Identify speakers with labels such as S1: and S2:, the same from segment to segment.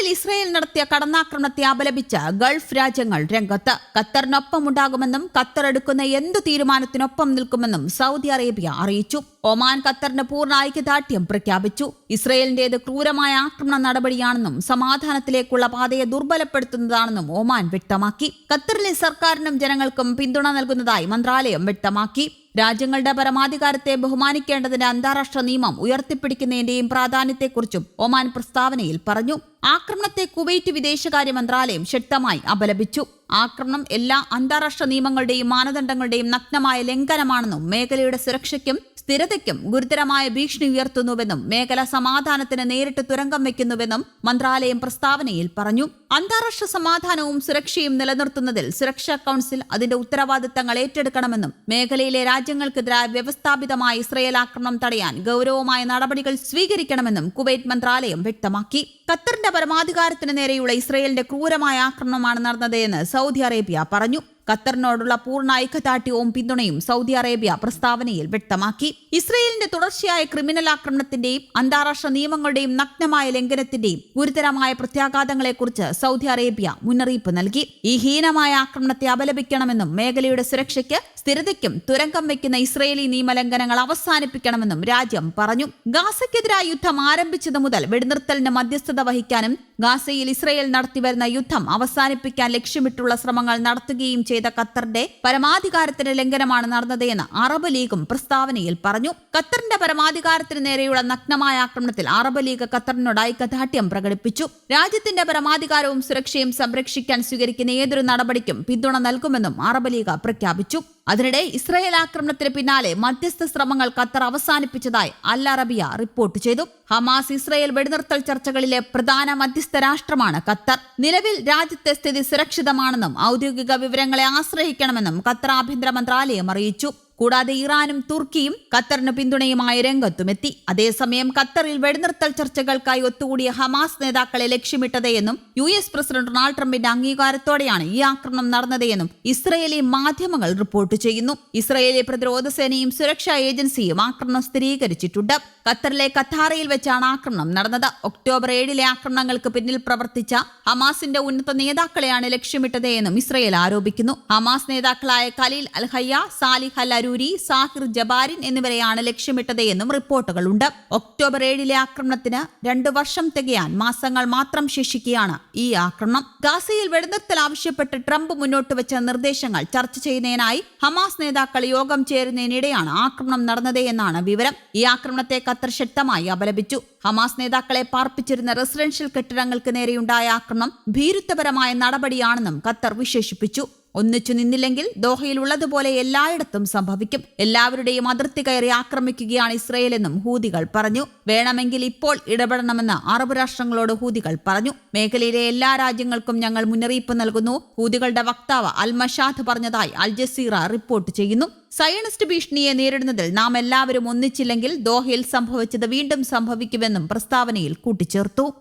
S1: ഖത്തറിൽ ഇസ്രയേൽ നടത്തിയ കടന്നാക്രമണത്തെ അപലപിച്ച് ഗൾഫ് രാജ്യങ്ങൾ രംഗത്ത് ഖത്തറിനൊപ്പം ഉണ്ടാകുമെന്നും ഖത്തർ എടുക്കുന്ന എന്തു തീരുമാനത്തിനൊപ്പം നിൽക്കുമെന്നും സൗദി അറേബ്യ അറിയിച്ചു. ഒമാൻ ഖത്തറിന് പൂർണ ഐക്യദാർഢ്യം പ്രഖ്യാപിച്ചു. ഇസ്രയേലിന്റേത് ക്രൂരമായ ആക്രമണ നടപടിയാണെന്നും സമാധാനത്തിലേക്കുള്ള പാതയെ ദുർബലപ്പെടുത്തുന്നതാണെന്നും ഒമാൻ വ്യക്തമാക്കി. ഖത്തറിലെ സർക്കാരിനും ജനങ്ങൾക്കും പിന്തുണ നൽകുന്നതായി മന്ത്രാലയം വ്യക്തമാക്കി. രാജ്യങ്ങളുടെ പരമാധികാരത്തെ ബഹുമാനിക്കേണ്ടതിന്റെ അന്താരാഷ്ട്ര നിയമം ഉയർത്തിപ്പിടിക്കുന്നതിന്റെയും പ്രാധാന്യത്തെക്കുറിച്ചും ഒമാൻ പ്രസ്താവനയിൽ പറഞ്ഞു. ആക്രമണത്തെ കുവൈറ്റ് വിദേശകാര്യ മന്ത്രാലയം ശക്തമായി അപലപിച്ചു. ആക്രമണം എല്ലാ അന്താരാഷ്ട്ര നിയമങ്ങളുടെയും മാനദണ്ഡങ്ങളുടെയും നഗ്നമായ ലംഘനമാണെന്നും മേഖലയുടെ സുരക്ഷയ്ക്കും സ്ഥിരതയ്ക്കും ഗുരുതരമായ ഭീഷണി ഉയർത്തുന്നുവെന്നും മേഖല സമാധാനത്തിന് നേരിട്ട് തുരങ്കം വയ്ക്കുന്നുവെന്നും മന്ത്രാലയം പ്രസ്താവനയിൽ പറഞ്ഞു. അന്താരാഷ്ട്ര സമാധാനവും സുരക്ഷയും നിലനിർത്തുന്നതിൽ സുരക്ഷാ കൌൺസിൽ അതിന്റെ ഉത്തരവാദിത്തങ്ങൾ ഏറ്റെടുക്കണമെന്നും മേഖലയിലെ രാജ്യങ്ങൾക്കെതിരായ വ്യവസ്ഥാപിതമായ ഇസ്രയേൽ ആക്രമണം തടയാൻ ഗൗരവമായ നടപടികൾ സ്വീകരിക്കണമെന്നും കുവൈറ്റ് മന്ത്രാലയം വ്യക്തമാക്കി. ഖത്തറിന്റെ പരമാധികാരത്തിന് നേരെയുള്ള ഇസ്രയേലിന്റെ ക്രൂരമായ ആക്രമണമാണ് നടന്നതെന്ന് സൗദി അറേബ്യ പറഞ്ഞു. ഖത്തറിനോടുള്ള പൂർണ ഐക്യദാർഢ്യവും പിന്തുണയും സൗദി അറേബ്യ പ്രസ്താവനയിൽ വ്യക്തമാക്കി. ഇസ്രയേലിന്റെ തുടർച്ചയായ ക്രിമിനൽ ആക്രമണത്തിന്റെയും അന്താരാഷ്ട്ര നിയമങ്ങളുടെയും നഗ്നമായ ലംഘനത്തിന്റെയും ഗുരുതരമായ പ്രത്യാഘാതങ്ങളെക്കുറിച്ച് സൗദി അറേബ്യ മുന്നറിയിപ്പ് നൽകി. ഈ ഹീനമായ ആക്രമണത്തെ അപലപിക്കണമെന്നും മേഖലയുടെ സുരക്ഷയ്ക്ക് സ്ഥിരതയ്ക്കും തുരങ്കം വയ്ക്കുന്ന ഇസ്രയേലി നിയമലംഘനങ്ങൾ അവസാനിപ്പിക്കണമെന്നും രാജ്യം പറഞ്ഞു. ഗാസയ്ക്കെതിരായ യുദ്ധം ആരംഭിച്ചത് മുതൽ വെടിനിർത്തലിന് മധ്യസ്ഥത വഹിക്കാനും ഗാസയിൽ ഇസ്രയേൽ നടത്തിവരുന്ന യുദ്ധം അവസാനിപ്പിക്കാൻ ലക്ഷ്യമിട്ടുള്ള ശ്രമങ്ങൾ നടത്തുകയും ചെയ്ത ഖത്തറിന്റെ പരമാധികാരത്തിന്റെ ലംഘനമാണ് നടന്നതെന്ന് അറബ് ലീഗും പ്രസ്താവനയിൽ പറഞ്ഞു. ഖത്തറിന്റെ പരമാധികാരത്തിന് നേരെയുള്ള നഗ്നമായ ആക്രമണത്തിൽ അറബ് ലീഗ് ഖത്തറിനോട് ഐക്യദാർഢ്യം പ്രകടിപ്പിച്ചു. രാജ്യത്തിന്റെ പരമാധികാരവും സുരക്ഷയും സംരക്ഷിക്കാൻ സ്വീകരിക്കുന്ന ഏതൊരു നടപടിക്കും പിന്തുണ നൽകുമെന്നും അറബ് ലീഗ് പ്രഖ്യാപിച്ചു. അതിനിടെ ഇസ്രായേൽ ആക്രമണത്തിന് പിന്നാലെ മധ്യസ്ഥ ശ്രമങ്ങൾ ഖത്തർ അവസാനിപ്പിച്ചതായി അൽ അറബിയ റിപ്പോർട്ട് ചെയ്തു. ഹമാസ് ഇസ്രായേൽ വെടിനിർത്തൽ ചർച്ചകളിലെ പ്രധാന മധ്യസ്ഥ രാഷ്ട്രമാണ് ഖത്തർ. നിലവിൽ രാജ്യത്തെ സ്ഥിതി സുരക്ഷിതമാണെന്നും ഔദ്യോഗിക വിവരങ്ങളെ ആശ്രയിക്കണമെന്നും ഖത്തർ ആഭ്യന്തര മന്ത്രാലയം അറിയിച്ചു. കൂടാതെ ഇറാനും തുർക്കിയും ഖത്തറിന് പിന്തുണയുമായ രംഗത്തുമെത്തി. അതേസമയം ഖത്തറിൽ വെടിനിർത്തൽ ചർച്ചകൾക്കായി ഒത്തുകൂടിയ ഹമാസ് നേതാക്കളെ ലക്ഷ്യമിട്ടതെന്നും യു എസ് പ്രസിഡന്റ് ഡൊണാൾഡ് ട്രംപിന്റെ അംഗീകാരത്തോടെയാണ് ഈ ആക്രമണം നടന്നതെന്നും ഇസ്രയേലി മാധ്യമങ്ങൾ റിപ്പോർട്ട് ചെയ്യുന്നു. ഇസ്രയേലി പ്രതിരോധ സേനയും സുരക്ഷാ ഏജൻസിയും ആക്രമണം സ്ഥിരീകരിച്ചിട്ടുണ്ട്. ഖത്തറിലെ കത്താറയിൽ വെച്ചാണ് ആക്രമണം നടന്നത്. ഒക്ടോബർ ഏഴിലെ ആക്രമണങ്ങൾക്ക് പിന്നിൽ പ്രവർത്തിച്ച ഹമാസിന്റെ ഉന്നത നേതാക്കളെയാണ് ലക്ഷ്യമിട്ടത് എന്നും ഇസ്രയേൽ ആരോപിക്കുന്നു. ഹമാസ് നേതാക്കളായ Khalil al Hayya Saleh al Arouri Zaher Jabarin എന്നിവരെയാണ് ലക്ഷ്യമിട്ടത് എന്നും റിപ്പോർട്ടുകളുണ്ട്. ഒക്ടോബർ ഏഴിലെ ആക്രമണത്തിന് രണ്ടു വർഷം തികയാൻ മാസങ്ങൾ മാത്രം ശേഷിക്കുകയാണ് ഈ ആക്രമണം. ഗാസയിൽ വെടിനിർത്തൽ ആവശ്യപ്പെട്ട് ട്രംപ് മുന്നോട്ട് വെച്ച നിർദ്ദേശങ്ങൾ ചർച്ച ചെയ്യുന്നതിനായി ഹമാസ് നേതാക്കൾ യോഗം ചേരുന്നതിനിടെയാണ് ആക്രമണം നടന്നതെന്നാണ് വിവരം. ഈ ആക്രമണത്തെ ഖത്തർ ശക്തമായി അപലപിച്ചു. ഹമാസ് നേതാക്കളെ പാർപ്പിച്ചിരുന്ന റെസിഡൻഷ്യൽ കെട്ടിടങ്ങൾക്ക് നേരെയുണ്ടായ ആക്രമണം ഭീരുത്വപരമായ നടപടിയാണെന്നും ഖത്തർ വിശേഷിപ്പിച്ചു. ഒന്നിച്ചു നിന്നില്ലെങ്കിൽ ദോഹയിൽ ഉള്ളതുപോലെ എല്ലായിടത്തും സംഭവിക്കും. എല്ലാവരുടെയും അതിർത്തി കയറി ആക്രമിക്കുകയാണ് ഇസ്രയേലെന്നും ഹൂതികൾ പറഞ്ഞു. വേണമെങ്കിൽ ഇപ്പോൾ ഇടപെടണമെന്ന് അറബ് രാഷ്ട്രങ്ങളോട് ഹൂതികൾ പറഞ്ഞു. മേഖലയിലെ എല്ലാ രാജ്യങ്ങൾക്കും ഞങ്ങൾ മുന്നറിയിപ്പ് നൽകുന്നു. ഹൂതികളുടെ വക്താവ് അൽ മഷാദ് പറഞ്ഞതായി അൽ ജസീറ റിപ്പോർട്ട് ചെയ്യുന്നു. സയണിസ്റ്റ് ഭീഷണിയെ നേരിടുന്നതിൽ നാം എല്ലാവരും ഒന്നിച്ചില്ലെങ്കിൽ ദോഹയിൽ സംഭവിച്ചത് വീണ്ടും സംഭവിക്കുമെന്നും പ്രസ്താവനയിൽ കൂട്ടിച്ചേർത്തു.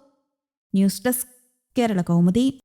S1: News desk Kerala Kaumudi.